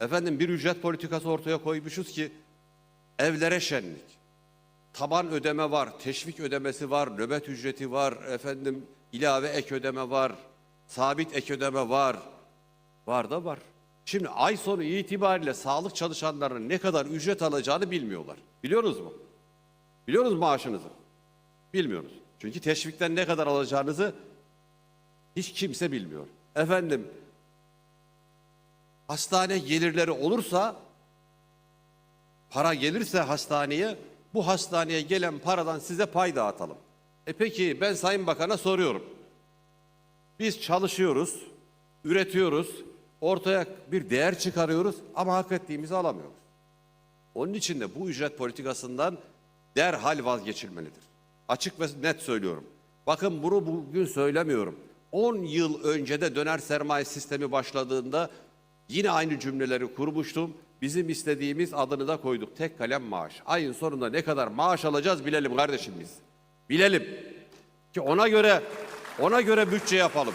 Efendim bir ücret politikası ortaya koymuşuz ki evlere şenlik. Taban ödeme var, teşvik ödemesi var, nöbet ücreti var, efendim ilave ek ödeme var, sabit ek ödeme var. Var da var. Şimdi ay sonu itibariyle sağlık çalışanlarının ne kadar ücret alacağını bilmiyorlar. Biliyoruz mu? Biliyoruz maaşınızı? Bilmiyoruz. Çünkü teşvikten ne kadar alacağınızı hiç kimse bilmiyor. Efendim hastane gelirleri olursa para gelirse hastaneye bu hastaneye gelen paradan size pay dağıtalım. E peki ben Sayın Bakan'a soruyorum. Biz çalışıyoruz, üretiyoruz, ortaya bir değer çıkarıyoruz ama hak ettiğimizi alamıyoruz. Onun için de bu ücret politikasından derhal vazgeçilmelidir. Açık ve net söylüyorum. Bakın bunu bugün söylemiyorum. 10 yıl önce de döner sermaye sistemi başladığında yine aynı cümleleri kurmuştum. Bizim istediğimiz adını da koyduk. Tek kalem maaş. Ayın sonunda ne kadar maaş alacağız bilelim kardeşim biz. Bilelim. Ki ona göre ona göre bütçe yapalım.